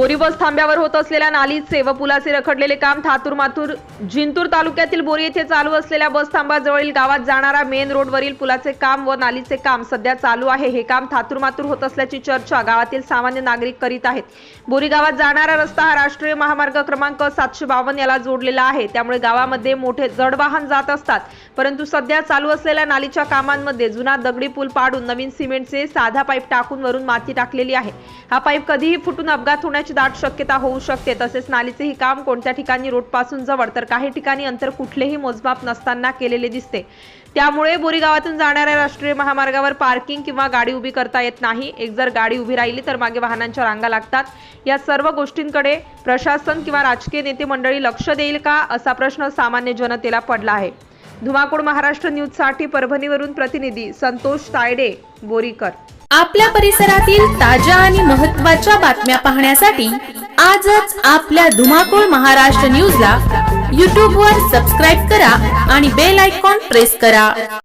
बोरी बस थांब्यावर होत असलेल्या नालीचे व पुलाचे रखडलेले काम थातूर माथूर जिंतूर तालुक्यातील बोरी येथे चालू असलेल्या बस थांबाजवळील गावात जाणारा मेन रोडवरील पुलाचे काम व नालीचे काम सध्या चालू आहे. हे काम थातूर माथूर होत असल्याची चर्चा गावातील सामान्य नागरिक करीत आहेत. बोरी गावात जाणारा रस्ता हा राष्ट्रीय महामार्ग क्रमांक सातशे बावन्न याला जोडलेला आहे. त्यामुळे गावामध्ये मोठे जड वाहन जात असतात. परंतु सध्या चालू असलेल्या नालीच्या कामांमध्ये जुना दगडी पूल पाडून नवीन सिमेंटचे साधा पाईप टाकून वरून माती टाकलेली आहे. हा पाईप कधीही फुटून अपघात होण्याची दाट शक्यता होऊ शकते. तसेच नालीचेही काम कोणत्या ठिकाणी रोडपासून जवळ तर काही ठिकाणी अंतर कुठलेही मोजमाप नसताना केलेले दिसते. त्यामुळे बोरीगावातून जाणाऱ्या राष्ट्रीय महामार्गावर पार्किंग किंवा गाडी उभी करता येत नाही. एक जर गाडी उभी राहिली तर मागे वाहनांच्या रांगा लागतात. या सर्व गोष्टींकडे प्रशासन किंवा राजकीय नेते मंडळी लक्ष देईल का? असा प्रश्न सामान्य जनतेला पडला आहे. धुमाकूळ महाराष्ट्र न्यूजसाठी परभणीवरून प्रतिनिधी संतोष तायडे बोरीकर. आपल्या परिसरातील ताज्या आणि महत्त्वाच्या बातम्या पाहण्यासाठी आजच आपल्या धुमाकूळ महाराष्ट्र न्यूजला यूट्यूबवर सबस्क्राईब करा आणि बेल आयकॉन प्रेस करा.